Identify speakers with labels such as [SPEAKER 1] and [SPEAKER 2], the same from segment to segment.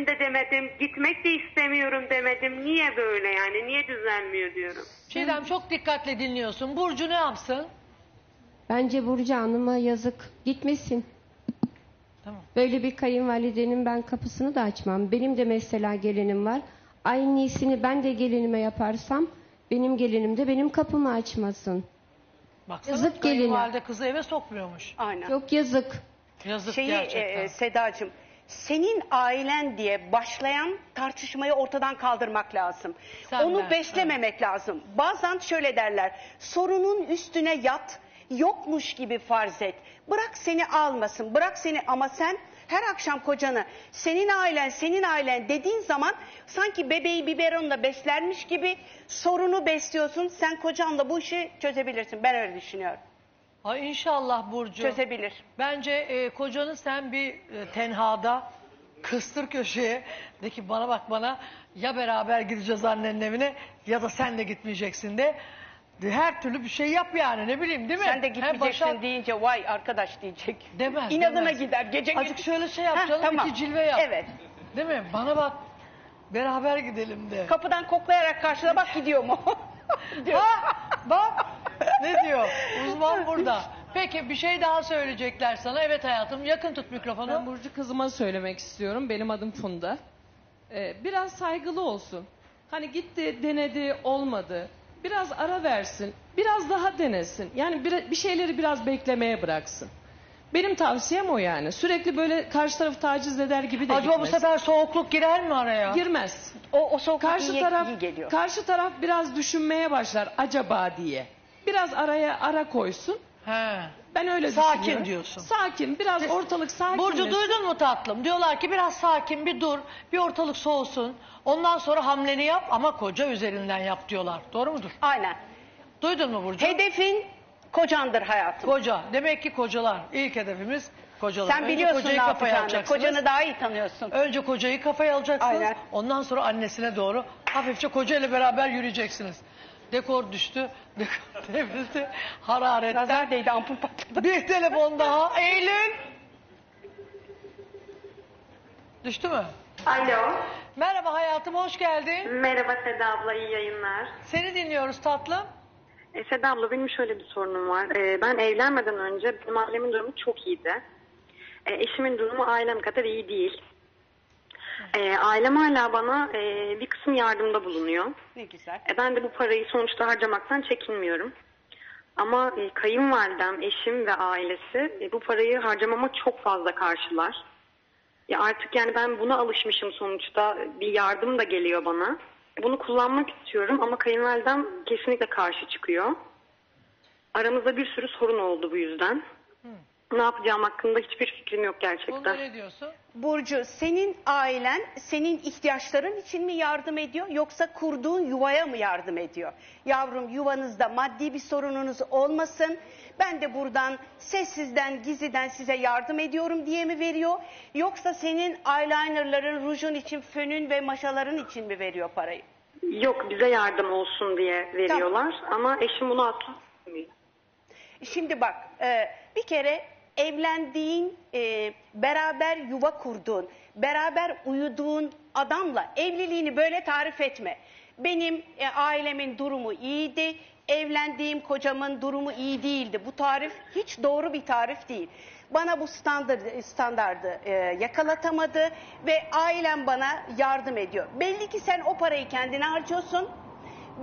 [SPEAKER 1] gitmesin de demedim. Gitmek de istemiyorum demedim. Niye böyle yani? Niye düzelmiyor diyorum.
[SPEAKER 2] Çiğdem çok dikkatle dinliyorsun. Burcu ne yapsın?
[SPEAKER 3] Bence Burcu Hanım'a yazık. Gitmesin.
[SPEAKER 2] Tamam.
[SPEAKER 3] Böyle bir kayınvalidenin ben kapısını da açmam. Benim de mesela gelinim var. Aynı iyisini ben de gelinime yaparsam benim gelinim de benim kapımı açmasın.
[SPEAKER 2] Baksana
[SPEAKER 3] Yazık geline.
[SPEAKER 2] kayınvalide kızı eve sokmuyormuş.
[SPEAKER 4] Aynen.
[SPEAKER 3] Çok yazık.
[SPEAKER 2] Yazık
[SPEAKER 4] Şeyi
[SPEAKER 2] gerçekten.
[SPEAKER 4] e, Sedacığım senin ailen diye başlayan tartışmayı ortadan kaldırmak lazım.
[SPEAKER 2] Sen
[SPEAKER 4] Onu
[SPEAKER 2] ver,
[SPEAKER 4] beslememek lazım. Bazen şöyle derler. Sorunun üstüne yat, yokmuş gibi farz et. Bırak seni almasın, bırak seni ama sen her akşam kocanı senin ailen, senin ailen dediğin zaman sanki bebeği biberonla beslermiş gibi sorunu besliyorsun. Sen kocanla bu işi çözebilirsin. Ben öyle düşünüyorum.
[SPEAKER 2] Ay inşallah Burcu.
[SPEAKER 4] Çözebilir.
[SPEAKER 2] Bence e, kocanı sen bir e, tenhada kıstır köşeye. De ki bana bak bana ya beraber gideceğiz annenin evine ya da sen de gitmeyeceksin de. De Her türlü bir şey yap yani ne bileyim değil mi?
[SPEAKER 4] Sen de
[SPEAKER 2] Hem
[SPEAKER 4] gitmeyeceksin
[SPEAKER 2] Başak-
[SPEAKER 4] deyince vay arkadaş diyecek.
[SPEAKER 2] Demez,
[SPEAKER 4] İnadına
[SPEAKER 2] demez.
[SPEAKER 4] gider. Gece
[SPEAKER 2] Azıcık şöyle şey yap
[SPEAKER 4] Heh,
[SPEAKER 2] canım
[SPEAKER 4] tamam.
[SPEAKER 2] iki cilve yap.
[SPEAKER 4] Evet.
[SPEAKER 2] Değil mi? Bana bak beraber gidelim de.
[SPEAKER 4] Kapıdan koklayarak karşına bak gidiyor mu? diyor.
[SPEAKER 2] Ha, bak ne diyor? Uzman burada. Peki bir şey daha söyleyecekler sana. Evet hayatım yakın tut mikrofonu.
[SPEAKER 5] Ben Burcu kızıma söylemek istiyorum. Benim adım Funda. Ee, biraz saygılı olsun. Hani gitti, denedi, olmadı. Biraz ara versin. Biraz daha denesin. Yani bir, bir şeyleri biraz beklemeye bıraksın. Benim tavsiyem o yani. Sürekli böyle karşı tarafı taciz eder gibi de
[SPEAKER 2] Acaba bu sefer soğukluk girer mi araya?
[SPEAKER 5] Girmez.
[SPEAKER 4] O, o soğuk
[SPEAKER 5] Karşı
[SPEAKER 4] iyi,
[SPEAKER 5] taraf
[SPEAKER 4] iyi geliyor.
[SPEAKER 5] karşı taraf biraz düşünmeye başlar acaba diye. Biraz araya ara koysun.
[SPEAKER 2] He.
[SPEAKER 5] Ben öyle
[SPEAKER 2] Sakin
[SPEAKER 5] düşünüyorum.
[SPEAKER 2] diyorsun.
[SPEAKER 5] Sakin. Biraz ortalık sakin.
[SPEAKER 2] Burcu duydun mu tatlım? Diyorlar ki biraz sakin bir dur. Bir ortalık soğusun. Ondan sonra hamleni yap ama koca üzerinden yap diyorlar. Doğru mudur?
[SPEAKER 4] Aynen.
[SPEAKER 2] Duydun mu Burcu?
[SPEAKER 4] Hedefin kocandır hayatım.
[SPEAKER 2] Koca. Demek ki kocalar. İlk hedefimiz kocalar.
[SPEAKER 4] Sen
[SPEAKER 2] Önce
[SPEAKER 4] biliyorsun ne
[SPEAKER 2] kocayı kafaya
[SPEAKER 4] yapacağını.
[SPEAKER 2] alacaksınız.
[SPEAKER 4] Kocanı daha iyi tanıyorsun.
[SPEAKER 2] Önce kocayı kafaya alacaksınız.
[SPEAKER 4] Aynen.
[SPEAKER 2] Ondan sonra annesine doğru hafifçe kocayla beraber yürüyeceksiniz. Dekor düştü. Dekor devrildi. Hararetten.
[SPEAKER 4] Nazar değdi ampul patladı.
[SPEAKER 2] Bir telefon daha. Eylül. Düştü mü?
[SPEAKER 1] Alo.
[SPEAKER 2] Merhaba hayatım hoş geldin.
[SPEAKER 1] Merhaba Seda abla iyi yayınlar.
[SPEAKER 2] Seni dinliyoruz tatlım.
[SPEAKER 1] E, Seda abla benim şöyle bir sorunum var. E, ben evlenmeden önce benim ailemin durumu çok iyiydi. E, eşimin durumu ailem kadar iyi değil. E, ailem hala bana e, bir kısım yardımda bulunuyor.
[SPEAKER 4] Ne güzel.
[SPEAKER 1] E, ben de bu parayı sonuçta harcamaktan çekinmiyorum. Ama e, kayınvalidem, eşim ve ailesi e, bu parayı harcamama çok fazla karşılar. Ya artık yani ben buna alışmışım sonuçta. Bir yardım da geliyor bana. Bunu kullanmak istiyorum ama kayınvalidem kesinlikle karşı çıkıyor. Aramızda bir sürü sorun oldu bu yüzden. Ne yapacağım hakkında hiçbir fikrim yok
[SPEAKER 2] Bunda
[SPEAKER 1] gerçekten.
[SPEAKER 2] ne diyorsun?
[SPEAKER 4] Burcu senin ailen senin ihtiyaçların için mi yardım ediyor yoksa kurduğun yuvaya mı yardım ediyor? Yavrum yuvanızda maddi bir sorununuz olmasın. Ben de buradan sessizden gizliden size yardım ediyorum diye mi veriyor? Yoksa senin eyelinerların, rujun için, fönün ve maşaların için mi veriyor parayı?
[SPEAKER 1] Yok bize yardım olsun diye veriyorlar ama eşim bunu asla istemiyor.
[SPEAKER 4] Şimdi bak e, bir kere evlendiğin, e, beraber yuva kurduğun, beraber uyuduğun adamla evliliğini böyle tarif etme. Benim e, ailemin durumu iyiydi, evlendiğim kocamın durumu iyi değildi. Bu tarif hiç doğru bir tarif değil. Bana bu standart, standardı e, yakalatamadı ve ailem bana yardım ediyor. Belli ki sen o parayı kendine harcıyorsun.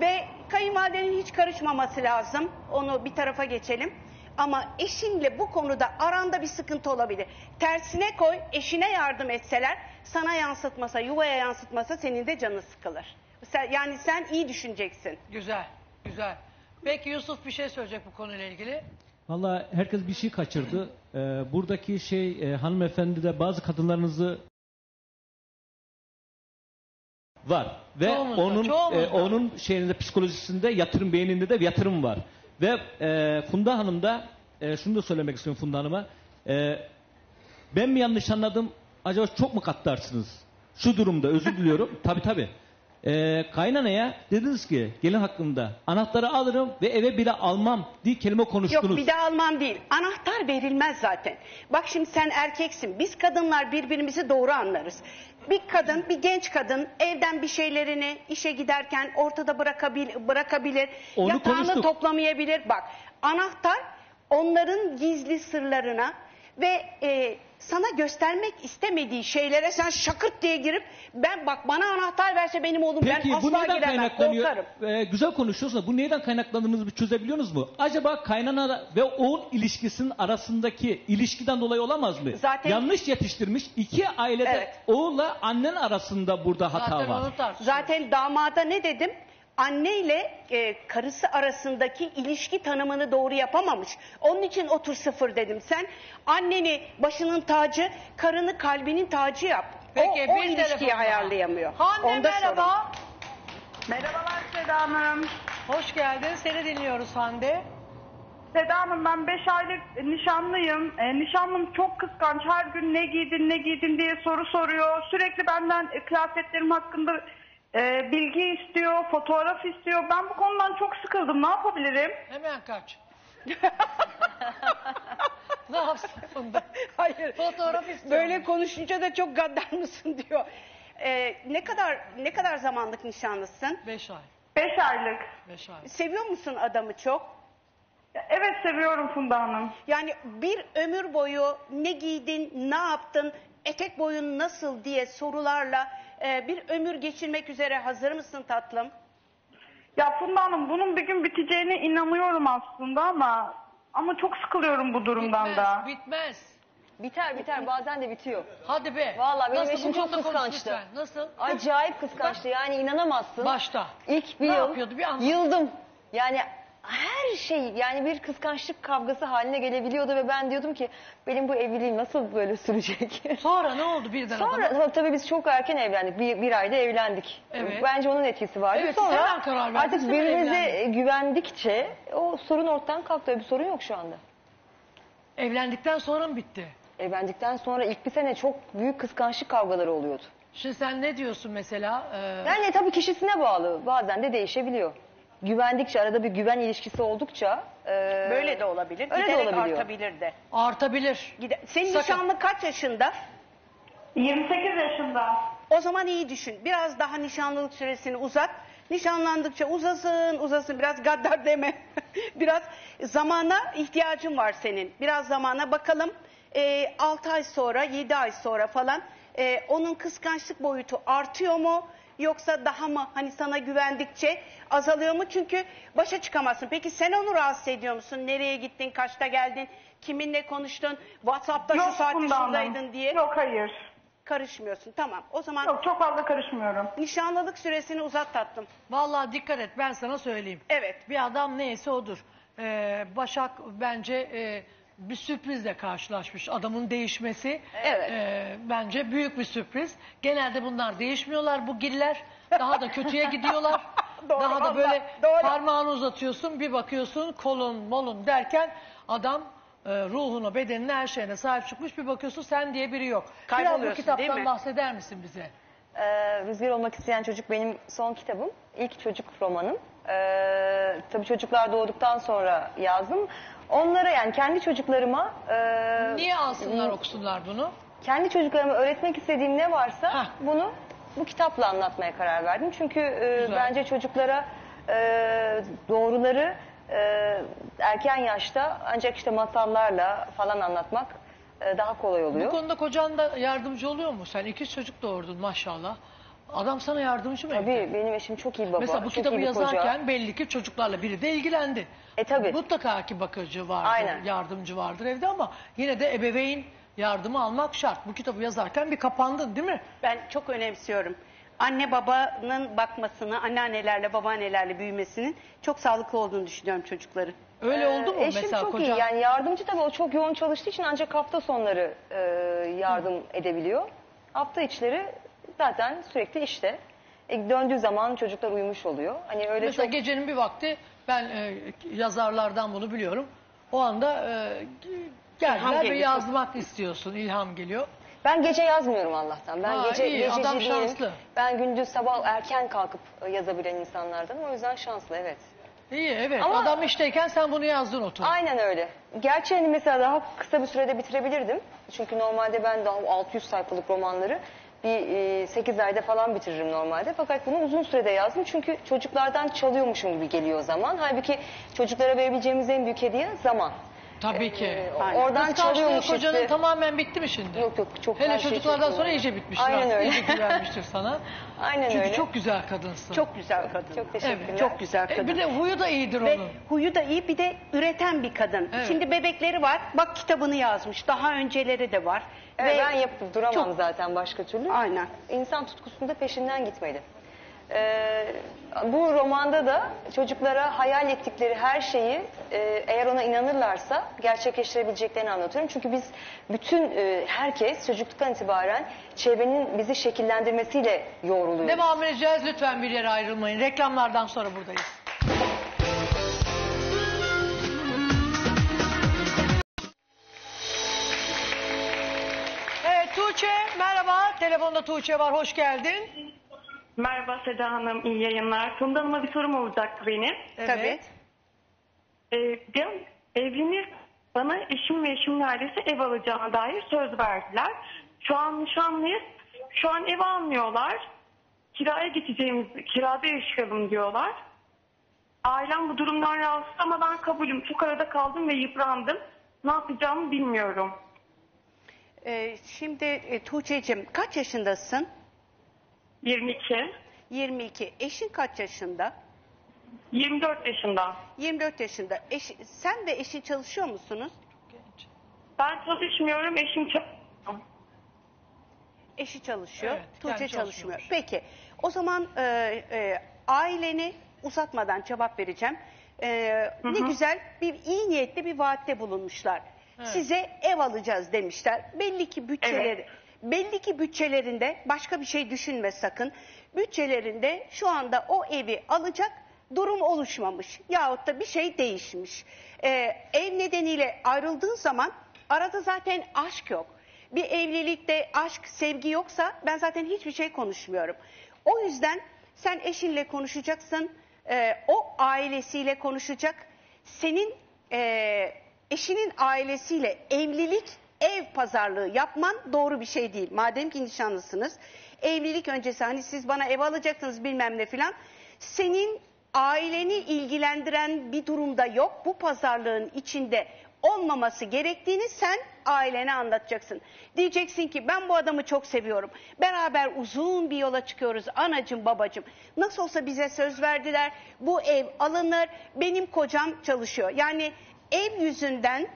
[SPEAKER 4] Ve kayınvalidenin hiç karışmaması lazım. Onu bir tarafa geçelim. Ama eşinle bu konuda aranda bir sıkıntı olabilir. Tersine koy, eşine yardım etseler, sana yansıtmasa, yuvaya yansıtmasa senin de canı sıkılır. Sen, yani sen iyi düşüneceksin.
[SPEAKER 2] Güzel. Güzel. Peki Yusuf bir şey söyleyecek bu konuyla ilgili.
[SPEAKER 6] Valla herkes bir şey kaçırdı. Ee, buradaki şey e, hanımefendi de bazı kadınlarınızı var ve
[SPEAKER 2] Çoğumuzda,
[SPEAKER 6] onun
[SPEAKER 2] çoğumuzda.
[SPEAKER 6] e, onun şeyinde psikolojisinde yatırım beyninde de bir yatırım var. Ve e, Funda Hanım da e, şunu da söylemek istiyorum Funda Hanım'a. E, ben mi yanlış anladım? Acaba çok mu kattarsınız? Şu durumda özür diliyorum. tabi tabi. E, kaynanaya dediniz ki gelin hakkında anahtarı alırım ve eve bile almam diye kelime konuştunuz.
[SPEAKER 4] Yok bir daha almam değil. Anahtar verilmez zaten. Bak şimdi sen erkeksin. Biz kadınlar birbirimizi doğru anlarız. Bir kadın, bir genç kadın evden bir şeylerini işe giderken ortada bırakabil, bırakabilir.
[SPEAKER 6] Onu
[SPEAKER 4] Yatağını
[SPEAKER 6] konuştuk.
[SPEAKER 4] toplamayabilir. Bak anahtar onların gizli sırlarına ve e, sana göstermek istemediği şeylere sen şakırt diye girip ben bak bana anahtar verse benim oğlum
[SPEAKER 6] Peki
[SPEAKER 4] ben
[SPEAKER 6] bu
[SPEAKER 4] asla
[SPEAKER 6] neden
[SPEAKER 4] giremem
[SPEAKER 6] kaynaklanıyor?
[SPEAKER 4] korkarım.
[SPEAKER 6] Ee, güzel konuşuyorsun da bu neden kaynaklandığınızı bir çözebiliyorsunuz mu? Acaba kaynana ve oğul ilişkisinin arasındaki ilişkiden dolayı olamaz mı?
[SPEAKER 4] Zaten-
[SPEAKER 6] Yanlış yetiştirmiş iki ailede
[SPEAKER 4] Evet.
[SPEAKER 6] oğulla annen arasında burada hata
[SPEAKER 2] Zaten
[SPEAKER 6] var.
[SPEAKER 2] onu.
[SPEAKER 4] Zaten damada ne dedim? Anne ile e, karısı arasındaki ilişki tanımını doğru yapamamış. Onun için otur sıfır dedim. Sen anneni başının tacı, karını kalbinin tacı yap.
[SPEAKER 2] Peki,
[SPEAKER 4] o, o
[SPEAKER 2] bir
[SPEAKER 4] ilişkiyi ayarlayamıyor.
[SPEAKER 2] Hande
[SPEAKER 4] Onda
[SPEAKER 2] merhaba.
[SPEAKER 7] Merhabalar Seda Hanım.
[SPEAKER 2] Hoş geldin. Seni dinliyoruz Hande.
[SPEAKER 7] Seda Hanım ben 5 aylık nişanlıyım. E, nişanlım çok kıskanç. Her gün ne giydin ne giydin diye soru soruyor. Sürekli benden e, kıyafetlerim hakkında e, bilgi istiyor, fotoğraf istiyor. Ben bu konudan çok sıkıldım. Ne yapabilirim?
[SPEAKER 2] Hemen kaç. ne yapsın bunda?
[SPEAKER 4] Hayır.
[SPEAKER 2] Fotoğraf istiyorum.
[SPEAKER 4] Böyle konuşunca da çok gaddar mısın diyor. E, ne kadar ne kadar zamanlık nişanlısın?
[SPEAKER 2] Beş ay.
[SPEAKER 7] 5 aylık.
[SPEAKER 2] Beş ay.
[SPEAKER 4] Seviyor musun adamı çok?
[SPEAKER 7] Evet seviyorum Funda Hanım.
[SPEAKER 4] Yani bir ömür boyu ne giydin, ne yaptın, etek boyun nasıl diye sorularla e, bir ömür geçirmek üzere hazır mısın tatlım?
[SPEAKER 7] Ya Funda Hanım bunun bir gün biteceğine inanıyorum aslında ama ama çok sıkılıyorum bu durumdan
[SPEAKER 2] Bitmez,
[SPEAKER 7] da.
[SPEAKER 2] bitmez.
[SPEAKER 8] Biter biter bazen de bitiyor.
[SPEAKER 2] Hadi be.
[SPEAKER 8] Vallahi benim eşim çok
[SPEAKER 2] konuş
[SPEAKER 8] kıskançtı.
[SPEAKER 2] lütfen. Nasıl?
[SPEAKER 8] Acayip kıskançtı yani inanamazsın.
[SPEAKER 2] Başta.
[SPEAKER 8] İlk bir
[SPEAKER 2] Ne
[SPEAKER 8] yıl
[SPEAKER 2] yapıyordu bir anlat.
[SPEAKER 8] yıldım. Yani her şey yani bir kıskançlık kavgası haline gelebiliyordu ve ben diyordum ki benim bu evliliğim nasıl böyle sürecek?
[SPEAKER 2] Sonra ne oldu birden
[SPEAKER 8] Sonra
[SPEAKER 2] adama?
[SPEAKER 8] tabii, biz çok erken evlendik. Bir, bir ayda evlendik.
[SPEAKER 2] Evet.
[SPEAKER 8] Bence onun etkisi vardı.
[SPEAKER 2] Evet,
[SPEAKER 8] Sonra
[SPEAKER 2] karar verdin,
[SPEAKER 8] artık birbirimize
[SPEAKER 2] evlendin.
[SPEAKER 8] güvendikçe o sorun ortadan kalktı. Bir sorun yok şu anda.
[SPEAKER 2] Evlendikten sonra mı bitti?
[SPEAKER 8] Evlendikten sonra ilk bir sene çok büyük kıskançlık kavgaları oluyordu.
[SPEAKER 2] Şimdi sen ne diyorsun mesela? Ee,
[SPEAKER 8] Yani tabii kişisine bağlı. Bazen de değişebiliyor. Güvendikçe, arada bir güven ilişkisi oldukça... e,
[SPEAKER 4] Böyle de olabilir,
[SPEAKER 8] Öyle de
[SPEAKER 4] giderek
[SPEAKER 8] olabiliyor.
[SPEAKER 4] artabilir de.
[SPEAKER 2] artabilir.
[SPEAKER 4] Gide- Senin
[SPEAKER 2] Sakın.
[SPEAKER 4] nişanlı kaç yaşında?
[SPEAKER 7] 28 yaşında.
[SPEAKER 4] O zaman iyi düşün. Biraz daha nişanlılık süresini uzat. Nişanlandıkça uzasın, uzasın. Biraz gaddar deme. Biraz zamana ihtiyacın var senin. Biraz zamana bakalım. 6 ay sonra, 7 ay sonra falan e, onun kıskançlık boyutu artıyor mu? Yoksa daha mı hani sana güvendikçe azalıyor mu? Çünkü başa çıkamazsın. Peki sen onu rahatsız ediyor musun? Nereye gittin, kaçta geldin, kiminle konuştun, WhatsApp'ta şu
[SPEAKER 7] Yok
[SPEAKER 4] saatte şuradaydın diye
[SPEAKER 7] Yok hayır.
[SPEAKER 4] karışmıyorsun. Tamam o zaman
[SPEAKER 7] Yok çok fazla karışmıyorum.
[SPEAKER 4] Nişanlılık süresini uzat tatlım.
[SPEAKER 2] Vallahi dikkat et ben sana söyleyeyim.
[SPEAKER 4] Evet.
[SPEAKER 2] Bir adam neyse odur. Ee, Başak bence e, bir sürprizle karşılaşmış. Adamın değişmesi
[SPEAKER 8] Evet.
[SPEAKER 2] e, bence büyük bir sürpriz. Genelde bunlar değişmiyorlar bu giller. Daha da kötüye gidiyorlar.
[SPEAKER 4] Doğru,
[SPEAKER 2] Daha da böyle
[SPEAKER 4] doğru.
[SPEAKER 2] parmağını uzatıyorsun bir bakıyorsun kolun molun derken adam e, ruhuna, bedenine, her şeyine sahip çıkmış. Bir bakıyorsun sen diye biri yok. Biraz bu
[SPEAKER 4] Kayboluyorsun,
[SPEAKER 2] kitaptan
[SPEAKER 4] değil mi?
[SPEAKER 2] bahseder misin bize?
[SPEAKER 8] Ee, Rüzgar Olmak isteyen Çocuk benim son kitabım. İlk çocuk romanım. Ee, tabii çocuklar doğduktan sonra yazdım. Onlara yani kendi çocuklarıma e,
[SPEAKER 2] Niye alsınlar okusunlar bunu?
[SPEAKER 8] kendi çocuklarıma öğretmek istediğim ne varsa
[SPEAKER 2] Hah.
[SPEAKER 8] bunu bu kitapla anlatmaya karar verdim. Çünkü e,
[SPEAKER 2] Güzel.
[SPEAKER 8] bence çocuklara e, doğruları e, erken yaşta ancak işte masallarla falan anlatmak e, daha kolay
[SPEAKER 2] Bu
[SPEAKER 8] oluyor.
[SPEAKER 2] konuda kocan da yardımcı oluyor mu? Sen iki çocuk doğurdun maşallah. Adam sana yardımcı mı? evde?
[SPEAKER 8] Tabii benim eşim çok iyi baba.
[SPEAKER 2] Mesela bu
[SPEAKER 8] çok
[SPEAKER 2] kitabı
[SPEAKER 8] iyi bir koca.
[SPEAKER 2] yazarken belli ki çocuklarla biri de ilgilendi.
[SPEAKER 8] E tabii.
[SPEAKER 2] Mutlaka ki bakıcı vardır,
[SPEAKER 8] Aynen.
[SPEAKER 2] yardımcı vardır evde ama yine de ebeveyn yardımı almak şart. Bu kitabı yazarken bir kapandın değil mi?
[SPEAKER 4] Ben çok önemsiyorum. Anne babanın bakmasını, anneannelerle babaannelerle büyümesinin çok sağlıklı olduğunu düşünüyorum çocukların.
[SPEAKER 2] Öyle
[SPEAKER 8] Ee,
[SPEAKER 2] oldu mu
[SPEAKER 8] Eşim
[SPEAKER 2] mesela
[SPEAKER 8] çok
[SPEAKER 2] kocan?
[SPEAKER 8] iyi yani yardımcı tabii o çok yoğun çalıştığı için ancak hafta sonları e, yardım edebiliyor. Hafta içleri zaten sürekli işte. E, döndüğü zaman çocuklar uyumuş oluyor. Hani öyle
[SPEAKER 2] Mesela
[SPEAKER 8] çok
[SPEAKER 2] gecenin bir vakti ben e, yazarlardan bunu biliyorum. O anda e, geldiler ve
[SPEAKER 4] geliyor.
[SPEAKER 2] yazmak istiyorsun. ilham geliyor.
[SPEAKER 8] ben gece yazmıyorum Allah'tan. Ben
[SPEAKER 2] Ha,
[SPEAKER 8] gece
[SPEAKER 2] iyi,
[SPEAKER 8] gececi
[SPEAKER 2] adam
[SPEAKER 8] değilim.
[SPEAKER 2] şanslı.
[SPEAKER 8] Ben gündüz sabah erken kalkıp e, yazabilen insanlardanım. O yüzden şanslı evet.
[SPEAKER 2] İyi evet.
[SPEAKER 8] Ama-
[SPEAKER 2] Adam işteyken sen bunu yazdın otur.
[SPEAKER 8] Aynen öyle. Gerçi hani mesela daha kısa bir sürede bitirebilirdim. Çünkü normalde ben daha 600 sayfalık romanları Bir 8 ayda falan bitiririm normalde. Fakat bunu uzun sürede yazdım. Çünkü çocuklardan çalıyormuşum gibi geliyor zaman. Halbuki çocuklara verebileceğimiz en büyük hediye zaman.
[SPEAKER 2] Tabii ki.
[SPEAKER 8] Ee,
[SPEAKER 4] Aynen.
[SPEAKER 8] oradan
[SPEAKER 2] Kıskançlığı
[SPEAKER 8] çalıyormuş
[SPEAKER 2] kocanın
[SPEAKER 8] hissi.
[SPEAKER 2] tamamen bitti mi şimdi?
[SPEAKER 8] Yok yok çok
[SPEAKER 2] Hele
[SPEAKER 8] her şey
[SPEAKER 2] çocuklardan
[SPEAKER 8] çok
[SPEAKER 2] sonra iyice bitmiştir.
[SPEAKER 8] Aynen öyle.
[SPEAKER 2] İyice güvenmiştir sana.
[SPEAKER 8] Aynen
[SPEAKER 2] Çünkü
[SPEAKER 8] öyle.
[SPEAKER 2] çok güzel kadınsın.
[SPEAKER 4] Çok güzel kadın.
[SPEAKER 8] Çok teşekkürler.
[SPEAKER 2] Evet,
[SPEAKER 4] Çok güzel
[SPEAKER 2] E,
[SPEAKER 4] kadın.
[SPEAKER 2] bir de huyu da iyidir
[SPEAKER 4] Ve
[SPEAKER 2] onun.
[SPEAKER 4] huyu da iyi bir de üreten bir kadın.
[SPEAKER 2] Evet.
[SPEAKER 4] Şimdi bebekleri var. Bak kitabını yazmış. Daha önceleri de var.
[SPEAKER 8] Evet,
[SPEAKER 4] Ve
[SPEAKER 8] ben yapıp duramam
[SPEAKER 4] Çok-
[SPEAKER 8] zaten başka türlü.
[SPEAKER 4] Aynen.
[SPEAKER 8] İnsan tutkusunda peşinden gitmeli. Ee, bu romanda da çocuklara hayal ettikleri her şeyi e, eğer ona inanırlarsa gerçekleştirebileceklerini anlatıyorum. Çünkü biz bütün e, herkes çocukluktan itibaren çevrenin bizi şekillendirmesiyle yoğruluyoruz.
[SPEAKER 2] Devam edeceğiz. Lütfen bir yere ayrılmayın. Reklamlardan sonra buradayız. Evet Tuğçe merhaba. Telefonda Tuğçe var. Hoş geldin.
[SPEAKER 9] Merhaba Seda Hanım, iyi yayınlar. Funda Hanım'a bir sorum olacaktı benim.
[SPEAKER 2] Evet.
[SPEAKER 4] Tabii.
[SPEAKER 9] Ee, ben evlenir, bana eşim ve eşimin ailesi ev alacağına dair söz verdiler. Şu an nişanlıyız. Şu an ev almıyorlar. Kiraya geçeceğimiz, kirada yaşayalım diyorlar. Ailem bu durumdan rahatsız ama ben kabulüm. Çok arada kaldım ve yıprandım. Ne yapacağımı bilmiyorum.
[SPEAKER 4] Ee, şimdi e, Tuğçe'cim kaç yaşındasın?
[SPEAKER 9] 22,
[SPEAKER 4] 22. Eşin kaç yaşında?
[SPEAKER 9] 24 yaşında.
[SPEAKER 4] 24 yaşında. Eş, sen ve eşin çalışıyor musunuz?
[SPEAKER 9] Ben çalışmıyorum, eşim çalışıyor.
[SPEAKER 4] Eşi çalışıyor,
[SPEAKER 2] Evet,
[SPEAKER 4] Tuğçe
[SPEAKER 2] kendi
[SPEAKER 4] çalışmıyor. Peki, o zaman e, e, aileni uzatmadan cevap vereceğim. E, ne güzel bir iyi niyetli bir vaatte bulunmuşlar. Size ev alacağız demişler. Belli ki bütçeleri, belli ki bütçelerinde başka bir şey düşünme sakın. Bütçelerinde şu anda o evi alacak durum oluşmamış yahut da bir şey değişmiş. E, ev nedeniyle ayrıldığın zaman arada zaten aşk yok. Bir evlilikte aşk, sevgi yoksa ben zaten hiçbir şey konuşmuyorum. O yüzden sen eşinle konuşacaksın, e, o ailesiyle konuşacak. Senin e, eşinin ailesiyle evlilik, ev pazarlığı yapman doğru bir şey değil. Madem ki nişanlısınız, evlilik öncesi hani siz bana ev alacaksınız bilmem ne filan. Senin aileni ilgilendiren bir durumda yok. Bu pazarlığın içinde olmaması gerektiğini sen ailene anlatacaksın. Diyeceksin ki ben bu adamı çok seviyorum. Beraber uzun bir yola çıkıyoruz anacım babacım. Nasıl olsa bize söz verdiler. Bu ev alınır. Benim kocam çalışıyor. Yani ev yüzünden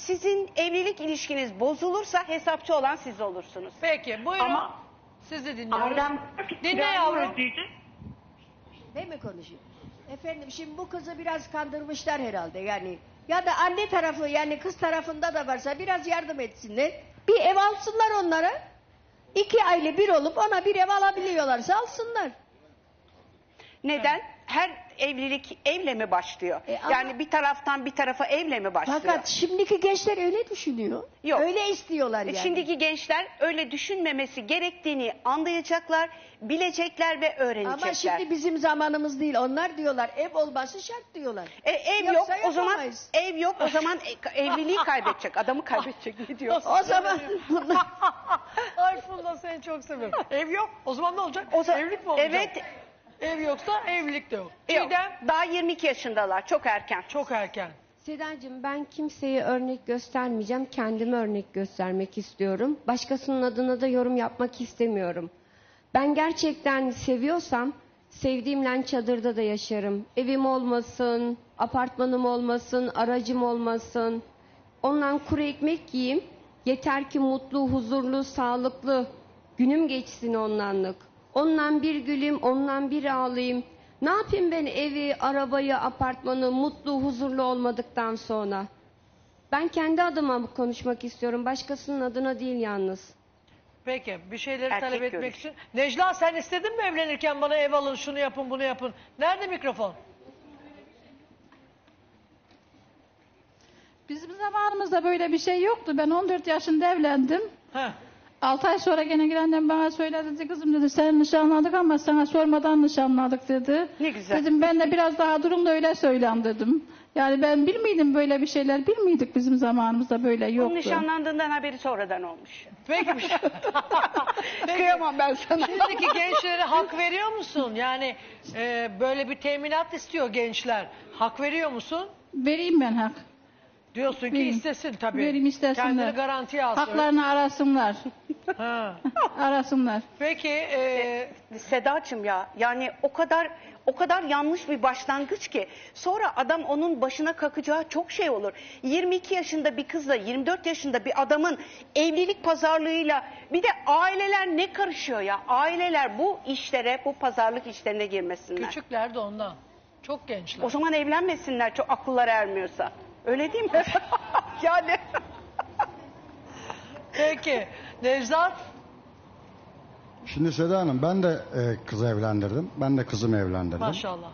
[SPEAKER 4] sizin evlilik ilişkiniz bozulursa hesapçı olan siz olursunuz.
[SPEAKER 2] Peki buyurun.
[SPEAKER 9] Ama
[SPEAKER 2] Sizi dinliyoruz.
[SPEAKER 9] ailem
[SPEAKER 2] Dinle yavrum.
[SPEAKER 10] Ne mi konuşayım? Efendim şimdi bu kızı biraz kandırmışlar herhalde yani. Ya da anne tarafı yani kız tarafında da varsa biraz yardım etsinler. Bir ev alsınlar onlara. İki aile bir olup ona bir ev alabiliyorlarsa alsınlar.
[SPEAKER 4] Neden? Her evlilik evle mi başlıyor?
[SPEAKER 10] E ama-
[SPEAKER 4] Yani bir taraftan bir tarafa evle mi başlıyor?
[SPEAKER 10] Fakat şimdiki gençler öyle düşünüyor.
[SPEAKER 4] Yok.
[SPEAKER 10] Öyle istiyorlar
[SPEAKER 4] E
[SPEAKER 10] yani.
[SPEAKER 4] Şimdiki gençler öyle düşünmemesi gerektiğini anlayacaklar, bilecekler ve öğrenecekler.
[SPEAKER 10] Ama şimdi bizim zamanımız değil. Onlar diyorlar ev olması şart diyorlar.
[SPEAKER 4] E, ev
[SPEAKER 10] Yoksa
[SPEAKER 4] yok o zaman
[SPEAKER 10] yapamayız.
[SPEAKER 4] ev yok o zaman e- evliliği kaybedecek, adamı kaybedecek ne diyor?
[SPEAKER 10] O zaman bunlar
[SPEAKER 2] Ay Funda seni çok seviyorum. Ev yok. O zaman ne olacak?
[SPEAKER 4] O zaman-
[SPEAKER 2] Evlilik mi olacak?
[SPEAKER 4] Evet.
[SPEAKER 2] Ev yoksa evlilik de yok.
[SPEAKER 4] Yok,
[SPEAKER 2] Çiğdem
[SPEAKER 4] daha 22 yaşındalar, çok erken.
[SPEAKER 2] çok erken.
[SPEAKER 3] Sedancığım ben kimseye örnek göstermeyeceğim. Kendime örnek göstermek istiyorum. Başkasının adına da yorum yapmak istemiyorum. Ben gerçekten seviyorsam sevdiğimle çadırda da yaşarım. Evim olmasın, apartmanım olmasın, aracım olmasın. Ondan kuru ekmek yiyeyim. Yeter ki mutlu, huzurlu, sağlıklı günüm geçsin onlanlık. Ondan bir gülüm, ondan bir ağlayayım. Ne yapayım ben evi, arabayı, apartmanı mutlu, huzurlu olmadıktan sonra? Ben kendi adıma konuşmak istiyorum. Başkasının adına değil yalnız.
[SPEAKER 2] Peki bir şeyleri
[SPEAKER 4] Erkek
[SPEAKER 2] talep etmek
[SPEAKER 4] görüş.
[SPEAKER 2] için. Necla sen istedin mi evlenirken bana ev alın, şunu yapın, bunu yapın. Nerede mikrofon?
[SPEAKER 11] Bizim zamanımızda böyle bir şey yoktu. Ben 14 yaşında evlendim.
[SPEAKER 2] Heh.
[SPEAKER 11] 6 ay sonra gene annem bana söyledi dedi kızım dedi seni nişanladık ama sana sormadan nişanladık dedi.
[SPEAKER 4] Ne güzel.
[SPEAKER 11] Dedim ben de biraz daha durun da öyle söyleyeyim dedim. Yani ben bilmiydim böyle bir şeyler bilmiydik bizim zamanımızda böyle
[SPEAKER 4] Onun
[SPEAKER 11] yoktu.
[SPEAKER 4] nişanlandığından haberi sonradan olmuş.
[SPEAKER 2] Peki,
[SPEAKER 4] Kıyamam ben sana.
[SPEAKER 2] Şimdiki gençlere hak veriyor musun? Yani e, böyle bir teminat istiyor gençler. Hak veriyor musun?
[SPEAKER 11] Vereyim ben hak.
[SPEAKER 2] Diyorsun ki istesin tabii.
[SPEAKER 11] Vereyim istesinler.
[SPEAKER 2] Kendini garantiye alsın.
[SPEAKER 11] Haklarını arasınlar.
[SPEAKER 2] Ha.
[SPEAKER 11] arasınlar.
[SPEAKER 2] Peki e,
[SPEAKER 4] Sedacığım ya yani o kadar o kadar yanlış bir başlangıç ki sonra adam onun başına kakacağı çok şey olur. 22 yaşında bir kızla 24 yaşında bir adamın evlilik pazarlığıyla bir de aileler ne karışıyor ya? Aileler bu işlere bu pazarlık işlerine girmesinler.
[SPEAKER 2] küçükler de ondan. Çok gençler.
[SPEAKER 4] O zaman evlenmesinler çok akılları ermiyorsa. Öyle değil mi? yani
[SPEAKER 2] Peki Nevzat
[SPEAKER 12] Şimdi Seda Hanım ben de e, kızı evlendirdim. Ben de kızımı evlendirdim.
[SPEAKER 2] maşallah.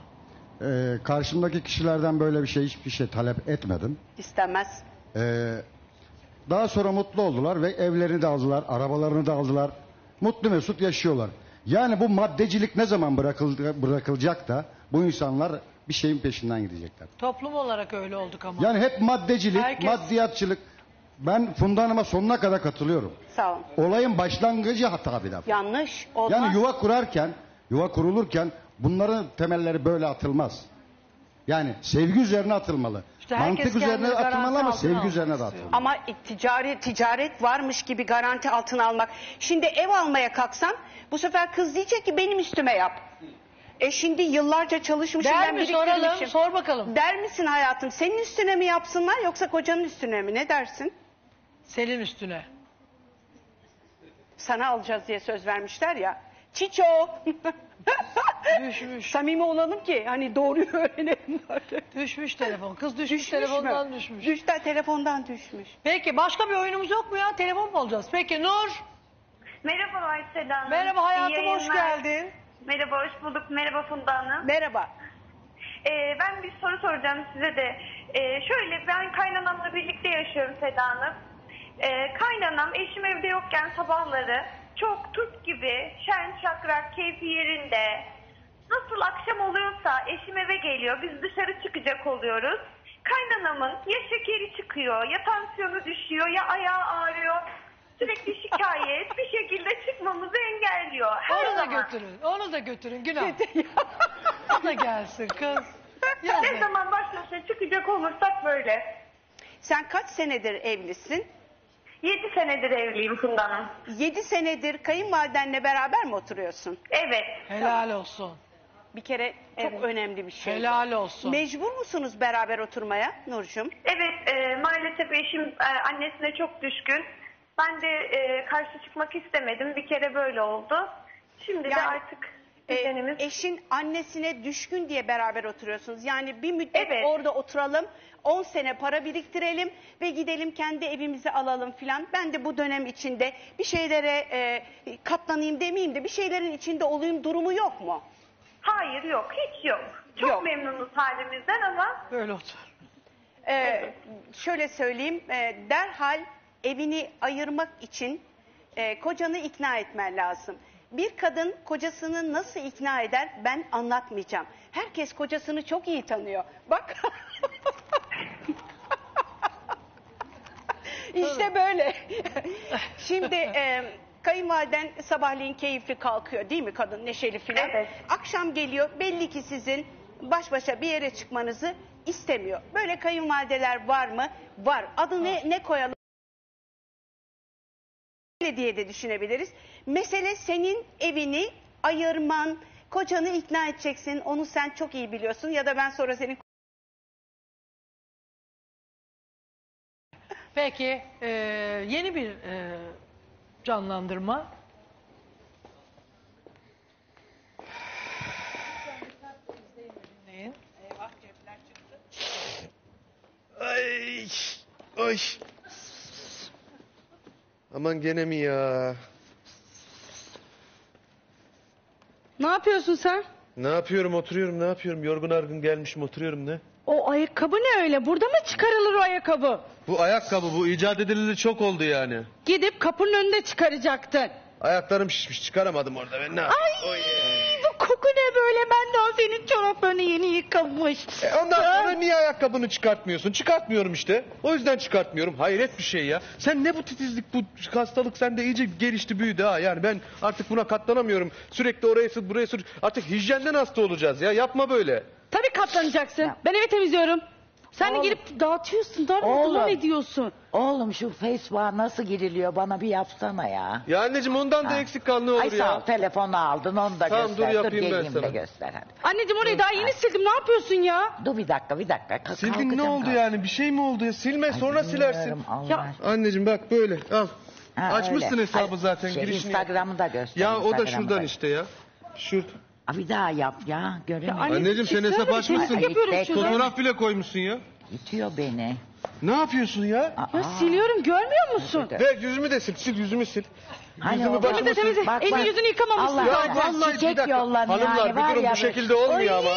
[SPEAKER 12] E, karşımdaki kişilerden böyle bir şey hiçbir şey talep etmedim.
[SPEAKER 4] istemez.
[SPEAKER 12] E, daha sonra mutlu oldular ve evlerini de aldılar, arabalarını da aldılar. Mutlu mesut yaşıyorlar. Yani bu maddecilik ne zaman bırakıl, bırakılacak da bu insanlar bir şeyin peşinden gidecekler.
[SPEAKER 2] Toplum olarak öyle olduk ama.
[SPEAKER 12] Yani hep maddecilik,
[SPEAKER 2] Herkes-
[SPEAKER 12] maddiyatçılık. Ben Funda Hanım'a sonuna kadar katılıyorum.
[SPEAKER 4] Sağ ol.
[SPEAKER 12] Olayın başlangıcı hata bir defa.
[SPEAKER 4] Yanlış. Olmaz.
[SPEAKER 12] Yani yuva kurarken, yuva kurulurken bunların temelleri böyle atılmaz. Yani sevgi üzerine atılmalı.
[SPEAKER 2] İşte herkes
[SPEAKER 12] Mantık üzerine
[SPEAKER 2] kendini garanti
[SPEAKER 12] atılmalı ama
[SPEAKER 2] altına
[SPEAKER 12] sevgi
[SPEAKER 2] almak
[SPEAKER 12] üzerine de
[SPEAKER 2] istiyor.
[SPEAKER 12] atılmalı.
[SPEAKER 4] Ama ticari, ticaret varmış gibi garanti altına almak. Şimdi ev almaya kalksan bu sefer kız diyecek ki benim üstüme yap. E şimdi yıllarca çalışmışım
[SPEAKER 2] Der
[SPEAKER 4] ben
[SPEAKER 2] mi soralım?
[SPEAKER 4] biriktirmişim.
[SPEAKER 2] Sor bakalım.
[SPEAKER 4] Der misin hayatım senin üstüne mi yapsınlar yoksa kocanın üstüne mi ne dersin?
[SPEAKER 2] Senin üstüne.
[SPEAKER 4] Sana alacağız diye söz vermişler ya. Çiço.
[SPEAKER 2] Düşmüş.
[SPEAKER 4] Samimi olalım ki hani doğruyu öğrenelim.
[SPEAKER 2] Düşmüş telefon. Kız düşmüş,
[SPEAKER 4] Düşmüş
[SPEAKER 2] telefondan
[SPEAKER 4] mü?
[SPEAKER 2] düşmüş.
[SPEAKER 4] Düş de telefondan düşmüş.
[SPEAKER 2] Peki başka bir oyunumuz yok mu ya? Telefon mu alacağız? Peki Nur.
[SPEAKER 13] Merhaba Seda Hanım.
[SPEAKER 2] Merhaba hayatım
[SPEAKER 13] İyi
[SPEAKER 2] hoş
[SPEAKER 13] yayınlar.
[SPEAKER 2] geldin.
[SPEAKER 13] Merhaba hoş bulduk. Merhaba Funda Hanım.
[SPEAKER 4] Merhaba.
[SPEAKER 13] Ee, ben bir soru soracağım size de. Ee, şöyle ben kaynanamla birlikte yaşıyorum Seda Hanım. Ee, kaynanam eşim evde yokken sabahları çok Türk gibi şen şakrak keyfi yerinde. Nasıl akşam oluyorsa eşim eve geliyor biz dışarı çıkacak oluyoruz. Kaynanamın ya şekeri çıkıyor ya tansiyonu düşüyor ya ayağı ağrıyor. Sürekli şikayet bir şekilde çıkmamızı engelliyor. Her
[SPEAKER 2] Onu da
[SPEAKER 13] zaman.
[SPEAKER 2] götürün. Onu da götürün. Günah. o da gelsin kız.
[SPEAKER 13] Ne
[SPEAKER 2] Yazık.
[SPEAKER 13] zaman baş başa çıkacak olursak böyle.
[SPEAKER 4] Sen kaç senedir evlisin?
[SPEAKER 13] 7 senedir evliyim Funda Hanım.
[SPEAKER 4] 7 senedir kayınvalidenle beraber mi oturuyorsun?
[SPEAKER 13] Evet.
[SPEAKER 2] Helal olsun.
[SPEAKER 4] Bir kere çok
[SPEAKER 13] Evet.
[SPEAKER 4] önemli bir şey. bu.
[SPEAKER 2] Helal olsun.
[SPEAKER 4] Mecbur musunuz beraber oturmaya Nurcuğum?
[SPEAKER 13] Evet e, maalesef eşim e, annesine çok düşkün. Ben de e, karşı çıkmak istemedim. Bir kere böyle oldu. Şimdi de
[SPEAKER 4] Yani,
[SPEAKER 13] artık düzenimiz...
[SPEAKER 4] eşin annesine düşkün diye beraber oturuyorsunuz. Yani bir müddet
[SPEAKER 13] Evet.
[SPEAKER 4] orada oturalım, 10 sene para biriktirelim ve gidelim kendi evimizi alalım filan. Ben de bu dönem içinde bir şeylere e, katlanayım demeyeyim de bir şeylerin içinde olayım durumu yok mu?
[SPEAKER 13] Hayır yok hiç yok. Çok
[SPEAKER 4] Yok.
[SPEAKER 13] memnunuz halimizden ama
[SPEAKER 2] Böyle otur.
[SPEAKER 4] Ee, şöyle söyleyeyim, e, derhal evini ayırmak için e, kocanı ikna etmen lazım. Bir kadın kocasını nasıl ikna eder ben anlatmayacağım. Herkes kocasını çok iyi tanıyor. Bak. işte böyle. Şimdi e, kayınvaliden sabahleyin keyifli kalkıyor değil mi kadın neşeli filan.
[SPEAKER 13] Evet.
[SPEAKER 4] Akşam geliyor belli ki sizin baş başa bir yere çıkmanızı istemiyor. Böyle kayınvalideler var mı? Var. Adı ne, ne koyalım? Öyle diye de düşünebiliriz. Mesele senin evini ayırman, kocanı ikna edeceksin. Onu sen çok iyi biliyorsun ya da ben sonra senin
[SPEAKER 2] Peki e, yeni bir e, canlandırma.
[SPEAKER 14] Ay, ay. Aman gene mi ya?
[SPEAKER 4] Ne yapıyorsun sen?
[SPEAKER 14] Ne yapıyorum oturuyorum ne yapıyorum yorgun argın gelmişim oturuyorum ne?
[SPEAKER 15] O ayakkabı ne öyle? Burada mı çıkarılır o ayakkabı?
[SPEAKER 14] Bu ayakkabı bu icat edileli çok oldu yani.
[SPEAKER 15] Gidip kapının önünde çıkaracaktın.
[SPEAKER 14] Ayaklarım şişmiş çıkaramadım orada ben ne yapayım?
[SPEAKER 15] Ay
[SPEAKER 14] Oy.
[SPEAKER 15] Koku ne böyle? Ben de o senin çoraplarını yeni yıkamış.
[SPEAKER 14] E ondan sonra niye ayakkabını çıkartmıyorsun? Çıkartmıyorum işte. O yüzden çıkartmıyorum. Hayret bir şey ya. Sen ne bu titizlik bu hastalık sende iyice gelişti büyüdü ha. Yani ben artık buna katlanamıyorum. Sürekli oraya sür buraya sür. Artık hijyenden hasta olacağız ya. Yapma böyle.
[SPEAKER 15] Tabii katlanacaksın. Ben evi temizliyorum. Sen de
[SPEAKER 16] Oğlum.
[SPEAKER 15] gelip dağıtıyorsun, dar
[SPEAKER 16] Oğlum.
[SPEAKER 15] ediyorsun.
[SPEAKER 16] Oğlum şu Facebook'a nasıl giriliyor bana bir yapsana ya.
[SPEAKER 14] Ya anneciğim ondan da eksik kal ne olur
[SPEAKER 16] Ay sağ
[SPEAKER 14] ya.
[SPEAKER 16] ol telefonu aldın onu da
[SPEAKER 14] Tamam,
[SPEAKER 16] göster.
[SPEAKER 14] dur yapayım ben
[SPEAKER 16] geleyim de
[SPEAKER 14] sana.
[SPEAKER 16] göster hadi.
[SPEAKER 15] Anneciğim orayı daha yeni sildim. Ne yapıyorsun ya?
[SPEAKER 16] Dur bir dakika bir dakika. Kalk-
[SPEAKER 14] Sildin ne
[SPEAKER 16] kalkacağım,
[SPEAKER 14] oldu
[SPEAKER 16] kalk.
[SPEAKER 14] yani? Bir şey mi oldu ya? Silme sonra silersin.
[SPEAKER 16] Allah
[SPEAKER 14] Ya,
[SPEAKER 16] aşkına.
[SPEAKER 14] anneciğim bak böyle al.
[SPEAKER 16] Ha,
[SPEAKER 14] Açmışsın
[SPEAKER 16] öyle.
[SPEAKER 14] hesabı
[SPEAKER 16] Ay,
[SPEAKER 14] zaten
[SPEAKER 16] şey,
[SPEAKER 14] girişini.
[SPEAKER 16] Instagram'ı da göster.
[SPEAKER 14] Ya o da
[SPEAKER 16] Instagram'ı
[SPEAKER 14] şuradan
[SPEAKER 16] da.
[SPEAKER 14] işte ya. Şurada.
[SPEAKER 16] Ha, bir daha yap ya. Göremiyorum.
[SPEAKER 15] anne,
[SPEAKER 14] Anneciğim sen
[SPEAKER 15] çeksene
[SPEAKER 14] hesap
[SPEAKER 15] bir
[SPEAKER 14] açmışsın.
[SPEAKER 15] yapıyorum
[SPEAKER 16] Ay,
[SPEAKER 15] şurada.
[SPEAKER 14] Fotoğraf bile koymuşsun ya.
[SPEAKER 16] İtiyor beni.
[SPEAKER 14] Ne yapıyorsun ya?
[SPEAKER 15] Ya siliyorum görmüyor musun?
[SPEAKER 14] Ve yüzümü de sil. Sil yüzümü sil.
[SPEAKER 16] Hani
[SPEAKER 14] Yüzümü
[SPEAKER 16] o-
[SPEAKER 14] başımı
[SPEAKER 15] Temizle, temizle.
[SPEAKER 16] Bak,
[SPEAKER 15] Elini
[SPEAKER 16] bak.
[SPEAKER 15] yüzünü yıkamamışsın
[SPEAKER 16] Allah
[SPEAKER 14] Ya
[SPEAKER 15] zaten.
[SPEAKER 16] Allah.
[SPEAKER 14] vallahi
[SPEAKER 16] çiçek
[SPEAKER 14] bir dakika.
[SPEAKER 16] yollanıyor
[SPEAKER 14] Hanımlar
[SPEAKER 16] yani,
[SPEAKER 14] bir
[SPEAKER 16] var
[SPEAKER 14] durun
[SPEAKER 16] ya
[SPEAKER 14] bu şekilde olmuyor
[SPEAKER 15] Ay.
[SPEAKER 14] ama.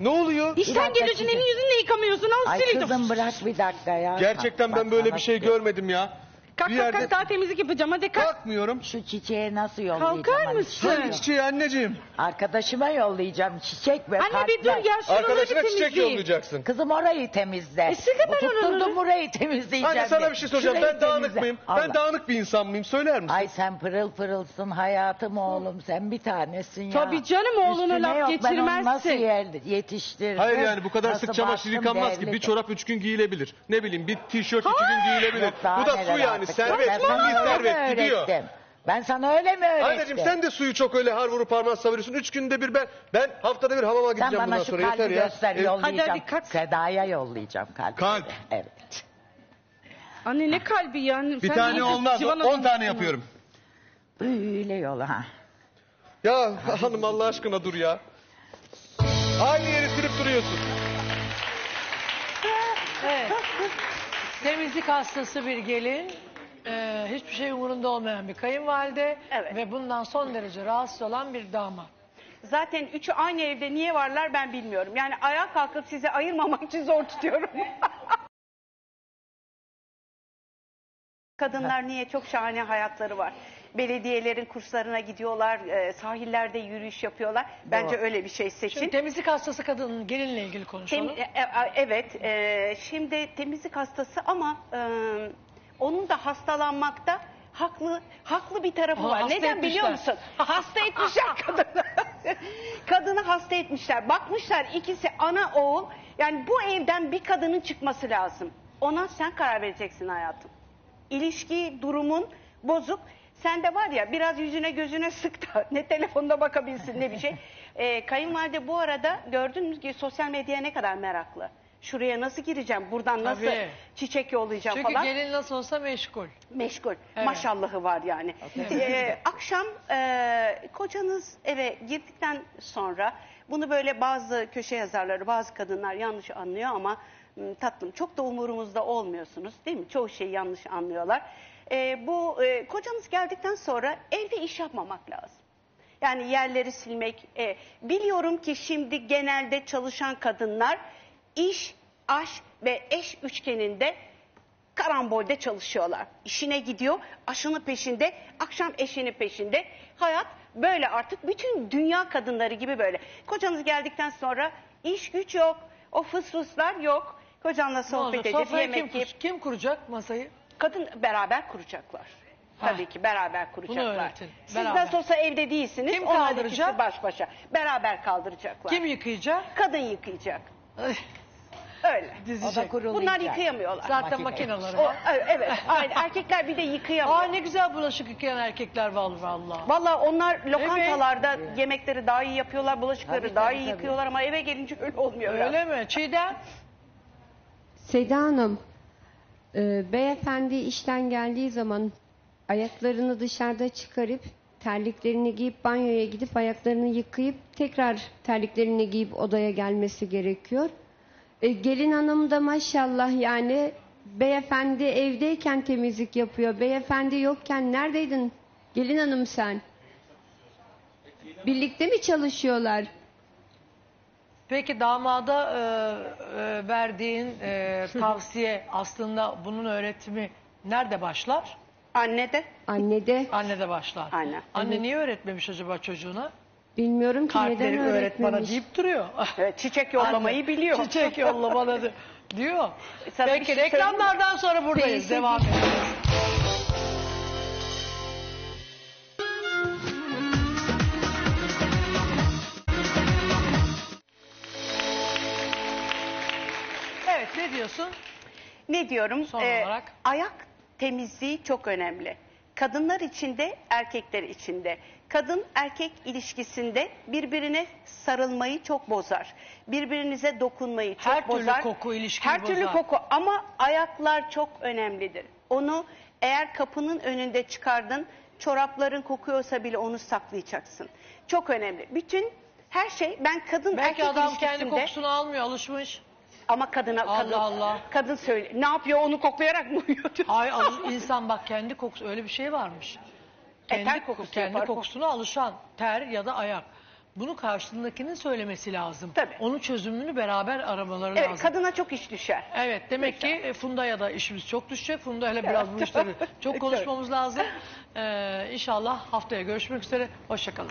[SPEAKER 14] Ne oluyor?
[SPEAKER 15] İşten
[SPEAKER 16] dakika,
[SPEAKER 15] geliyorsun elini yüzünü de yıkamıyorsun. Al
[SPEAKER 16] Ay
[SPEAKER 15] sil.
[SPEAKER 16] kızım bırak bir dakika ya.
[SPEAKER 14] Gerçekten
[SPEAKER 16] Bak,
[SPEAKER 14] ben böyle bir şey görmedim ya.
[SPEAKER 15] Kalk
[SPEAKER 14] Bir
[SPEAKER 15] kalk
[SPEAKER 14] yerde-
[SPEAKER 15] kalk daha temizlik yapacağım. Hadi kalk.
[SPEAKER 14] Kalkmıyorum.
[SPEAKER 16] Şu çiçeği nasıl yollayacağım?
[SPEAKER 15] Kalkar
[SPEAKER 16] hani
[SPEAKER 15] mısın?
[SPEAKER 14] Hangi çiçeği anneciğim?
[SPEAKER 16] Arkadaşıma yollayacağım çiçek ve
[SPEAKER 15] Anne bir dur
[SPEAKER 16] kalpler.
[SPEAKER 15] ya şuraları
[SPEAKER 14] Arkadaşına
[SPEAKER 15] bir
[SPEAKER 14] çiçek
[SPEAKER 15] temizleyeyim.
[SPEAKER 14] yollayacaksın.
[SPEAKER 16] Kızım orayı temizle.
[SPEAKER 15] E, sildim ben
[SPEAKER 16] Tutturdum
[SPEAKER 15] oraları.
[SPEAKER 16] burayı temizleyeceğim.
[SPEAKER 14] Anne sana bir şey soracağım.
[SPEAKER 16] Şurayı
[SPEAKER 14] Ben dağınık
[SPEAKER 16] temizle.
[SPEAKER 14] mıyım?
[SPEAKER 16] Allah.
[SPEAKER 14] Ben dağınık bir insan mıyım? Söyler misin?
[SPEAKER 16] Ay sen pırıl pırılsın hayatım oğlum sen bir tanesin ya.
[SPEAKER 15] Tabii canım, oğluna
[SPEAKER 16] Üstüne
[SPEAKER 15] laf
[SPEAKER 16] yok, Ben onu nasıl
[SPEAKER 15] geçirmezsin.
[SPEAKER 16] yer, yetiştirdim.
[SPEAKER 14] Hayır yani bu kadar
[SPEAKER 16] Nasıl
[SPEAKER 14] sık çamaşır
[SPEAKER 16] baktım,
[SPEAKER 14] yıkanmaz ki. Bir çorap üç gün giyilebilir. Ne bileyim bir tişört iki gün giyilebilir.
[SPEAKER 16] Yok, daha
[SPEAKER 14] Bu da
[SPEAKER 16] neler
[SPEAKER 14] su yani. Servet.
[SPEAKER 16] Ben sana öyle mi
[SPEAKER 14] servet gidiyor.
[SPEAKER 16] öğrettim? Ben sana öyle mi öğrettim?
[SPEAKER 14] Anneciğim sen de suyu çok öyle har vurup parmağı savuruyorsun. Üç günde bir ben ben haftada bir hamama
[SPEAKER 16] Sen
[SPEAKER 14] gideceğim
[SPEAKER 16] bana
[SPEAKER 14] bundan
[SPEAKER 16] şu
[SPEAKER 14] sonra
[SPEAKER 16] kalbi
[SPEAKER 14] yeter ya.
[SPEAKER 16] göster
[SPEAKER 14] Evet.
[SPEAKER 16] yollayacağım.
[SPEAKER 15] Hadi hadi kalk.
[SPEAKER 16] Seda'ya yollayacağım kalbi.
[SPEAKER 14] Kalp.
[SPEAKER 16] Evet.
[SPEAKER 15] Anne ne kalbi ya?
[SPEAKER 14] Bir
[SPEAKER 15] Sen
[SPEAKER 14] tane
[SPEAKER 15] de
[SPEAKER 14] olmaz.
[SPEAKER 15] civan
[SPEAKER 14] On
[SPEAKER 15] adamsın.
[SPEAKER 14] tane yapıyorum.
[SPEAKER 16] Böyle yola ha.
[SPEAKER 14] Ya hanım Allah aşkına dur ya. Aynı yeri silip duruyorsun.
[SPEAKER 2] Evet. Temizlik hastası bir gelin. Eee, hiçbir şey umurunda olmayan bir kayınvalide.
[SPEAKER 4] Evet.
[SPEAKER 2] Ve bundan son derece rahatsız olan bir damat.
[SPEAKER 4] Zaten üçü aynı evde niye varlar ben bilmiyorum. Yani ayağa kalkıp sizi ayırmamak için zor tutuyorum. Kadınlar niye çok şahane hayatları var. Belediyelerin kurslarına gidiyorlar, e, sahillerde yürüyüş yapıyorlar. Bence
[SPEAKER 2] Doğru.
[SPEAKER 4] öyle bir şey seçin.
[SPEAKER 2] Şimdi temizlik hastası kadının gelinle ilgili
[SPEAKER 4] Tem-
[SPEAKER 2] konuşalım.
[SPEAKER 4] e, e, evet, e, şimdi temizlik hastası ama e, onun da hastalanmakta haklı haklı bir tarafı
[SPEAKER 2] Aa,
[SPEAKER 4] var.
[SPEAKER 2] hasta
[SPEAKER 4] Neden biliyor
[SPEAKER 2] etmişler.
[SPEAKER 4] musun? hasta etmişler kadını. kadını hasta etmişler. Bakmışlar ikisi ana oğul. Yani bu evden bir kadının çıkması lazım. Ona sen karar vereceksin hayatım. İlişki durumun bozuk. Sen de var ya biraz yüzüne gözüne sık da ne telefonda bakabilsin ne bir şey. Ee, kayınvalide bu arada gördünüz ki sosyal medyaya ne kadar meraklı. Şuraya nasıl gireceğim, buradan nasıl
[SPEAKER 2] Tabii.
[SPEAKER 4] çiçek yollayacağım
[SPEAKER 2] Çünkü
[SPEAKER 4] falan.
[SPEAKER 2] gelin nasıl olsa meşgul.
[SPEAKER 4] Meşgul.
[SPEAKER 2] Evet.
[SPEAKER 4] Maşallahı var yani. Ee, akşam e, kocanız eve girdikten sonra bunu böyle bazı köşe yazarları, bazı kadınlar yanlış anlıyor ama m, tatlım çok da umurumuzda olmuyorsunuz değil mi? Çoğu şeyi yanlış anlıyorlar. Ee, bu e, kocanız geldikten sonra evde iş yapmamak lazım. Yani yerleri silmek. e, biliyorum ki şimdi genelde çalışan kadınlar iş, aş ve eş üçgeninde karambolde çalışıyorlar. İşine gidiyor, aşını peşinde, akşam eşinin peşinde. Hayat böyle artık bütün dünya kadınları gibi böyle. Kocanız geldikten sonra iş güç yok, o fıs fıslar yok. Kocanla sohbet edip
[SPEAKER 2] Sofrayı kim,
[SPEAKER 4] yemek yiyip
[SPEAKER 2] kim kuracak masayı?
[SPEAKER 4] kadın beraber kuracaklar.
[SPEAKER 2] Ha.
[SPEAKER 4] Tabii ki beraber kuracaklar.
[SPEAKER 2] öğretin,
[SPEAKER 4] Siz
[SPEAKER 2] beraber.
[SPEAKER 4] nasıl olsa evde değilsiniz.
[SPEAKER 2] Kim kaldıracak?
[SPEAKER 4] baş başa. Beraber kaldıracaklar.
[SPEAKER 2] Kim yıkayacak?
[SPEAKER 4] Kadın yıkayacak.
[SPEAKER 2] Ay,
[SPEAKER 4] Öyle.
[SPEAKER 2] Dizecek.
[SPEAKER 4] Bunlar yıkayamıyorlar.
[SPEAKER 2] Zaten
[SPEAKER 16] Makine.
[SPEAKER 4] O,
[SPEAKER 2] var.
[SPEAKER 4] evet. Aynı. Erkekler bir de yıkayamıyor.
[SPEAKER 2] Aa ne güzel bulaşık yıkayan erkekler var valla.
[SPEAKER 4] Vallahi onlar lokantalarda yemekleri daha iyi yapıyorlar, bulaşıkları
[SPEAKER 16] Tabii,
[SPEAKER 4] daha
[SPEAKER 16] tabii,
[SPEAKER 4] iyi
[SPEAKER 16] tabii.
[SPEAKER 4] yıkıyorlar ama eve gelince öyle olmuyor. biraz.
[SPEAKER 2] Öyle mi? Çiğdem?
[SPEAKER 3] Seda Hanım, e, beyefendi işten geldiği zaman ayaklarını dışarıda çıkarıp terliklerini giyip banyoya gidip ayaklarını yıkayıp tekrar terliklerini giyip odaya gelmesi gerekiyor. E, gelin hanım da maşallah yani beyefendi evdeyken temizlik yapıyor. Beyefendi yokken neredeydin gelin hanım sen? Birlikte mi çalışıyorlar?
[SPEAKER 2] Peki damada e, e, verdiğin e, tavsiye aslında bunun öğretimi nerede başlar?
[SPEAKER 4] Annede.
[SPEAKER 3] Annede.
[SPEAKER 2] Annede başlar.
[SPEAKER 4] Aynen.
[SPEAKER 2] Anne niye öğretmemiş acaba çocuğuna?
[SPEAKER 3] Bilmiyorum ki neden
[SPEAKER 2] Kalpleri öğret bana
[SPEAKER 3] öğretmemiş.
[SPEAKER 2] deyip duruyor.
[SPEAKER 4] Evet, çiçek yollamayı
[SPEAKER 2] Anne,
[SPEAKER 4] biliyor.
[SPEAKER 2] Çiçek yolla bana di- diyor.
[SPEAKER 4] Sana bir
[SPEAKER 2] Peki
[SPEAKER 4] şey söyleyeyim mi?
[SPEAKER 2] reklamlardan sonra buradayız.
[SPEAKER 4] Teyze
[SPEAKER 2] Devam edelim. Evet ne diyorsun?
[SPEAKER 4] Ne diyorum?
[SPEAKER 2] Son
[SPEAKER 4] Ee,
[SPEAKER 2] olarak.
[SPEAKER 4] Ayak temizliği çok önemli. Kadınlar için de erkekler için de. Kadın erkek ilişkisinde birbirine sarılmayı çok bozar. Birbirinize dokunmayı çok
[SPEAKER 2] Her türlü
[SPEAKER 4] bozar.
[SPEAKER 2] koku ilişkiyi
[SPEAKER 4] Her türlü
[SPEAKER 2] bozar.
[SPEAKER 4] koku ama ayaklar çok önemlidir. Onu eğer kapının önünde çıkardın çorapların kokuyorsa bile onu saklayacaksın. Çok önemli. Bütün her şey ben kadın
[SPEAKER 2] Belki
[SPEAKER 4] erkek
[SPEAKER 2] adam kendi kokusunu almıyor alışmış.
[SPEAKER 4] ama kadına
[SPEAKER 2] Allah
[SPEAKER 4] kadın
[SPEAKER 2] Allah.
[SPEAKER 4] kadın söyle ne yapıyor onu koklayarak mı uyuyor?
[SPEAKER 2] Hayır al- insan bak kendi kokusu öyle bir şey varmış. Kendi,
[SPEAKER 4] ter kokusu
[SPEAKER 2] kendi
[SPEAKER 4] yapar.
[SPEAKER 2] kokusuna alışan ter ya da ayak. Bunu karşısındakinin söylemesi lazım.
[SPEAKER 4] Tabii.
[SPEAKER 2] Onun çözümünü beraber aramaları
[SPEAKER 4] Evet,
[SPEAKER 2] lazım.
[SPEAKER 4] kadına çok iş düşer.
[SPEAKER 2] Evet demek ki e, Funda'ya da işimiz çok düşecek. Funda ile biraz bu işleri çok konuşmamız lazım. Ee, inşallah haftaya görüşmek üzere. Hoşçakalın.